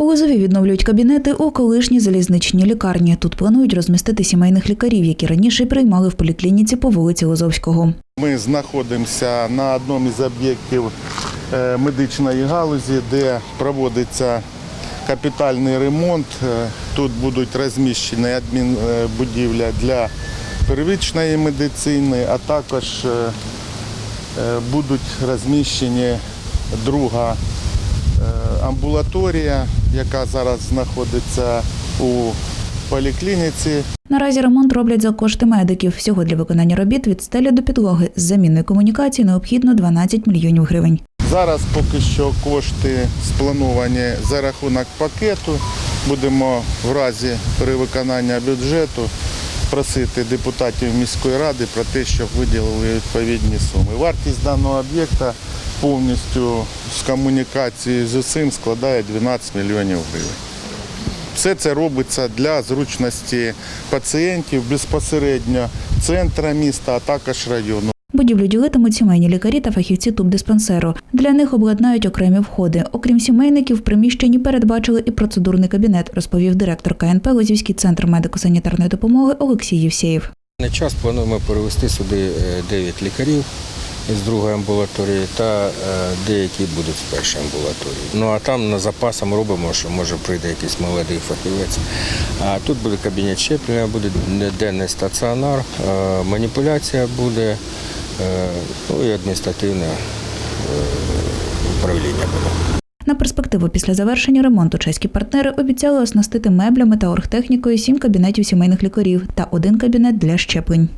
У Лозові відновлюють кабінети у колишній залізничній лікарні. Тут планують розмістити сімейних лікарів, які раніше приймали в поліклініці по вулиці Лозовського. Ми знаходимося на одному із об'єктів е, медичної галузі, де проводиться капітальний ремонт. Е, Тут будуть розміщені адмінбудівля для первичної медицини, а також е, е, будуть розміщені друга е, амбулаторія, яка зараз знаходиться у поліклініці. Наразі ремонт роблять за кошти медиків. Всього для виконання робіт від стелі до підлоги з замінної комунікації необхідно 12 мільйонів гривень. Зараз поки що кошти сплановані за рахунок пакету. Будемо в разі перевиконання бюджету просити депутатів міської ради про те, щоб виділили відповідні суми. Вартість даного об'єкта повністю з комунікації з усім складає 12 мільйонів гривень. Все це робиться для зручності пацієнтів безпосередньо центра міста, а також району. Будівлю ділитимуть сімейні лікарі та фахівці тубдиспансеру. Для них обладнають окремі входи. Окрім сімейників, в приміщенні передбачили і процедурний кабінет, розповів директор КНП Лозівський центр медико-санітарної допомоги Олексій Євсєєв. На час плануємо перевести сюди 9 лікарів із другої амбулаторії та е, деякі будуть з першої амбулаторії. Ну а там на запасом робимо, що може прийде якийсь молодий фахівець. А тут буде кабінет щеплення, буде денний стаціонар, е, маніпуляція буде, е, ну і адміністративне е, управління було. На перспективу після завершення ремонту чеські партнери обіцяли оснастити меблями та оргтехнікою сім кабінетів сімейних лікарів та один кабінет для щеплень.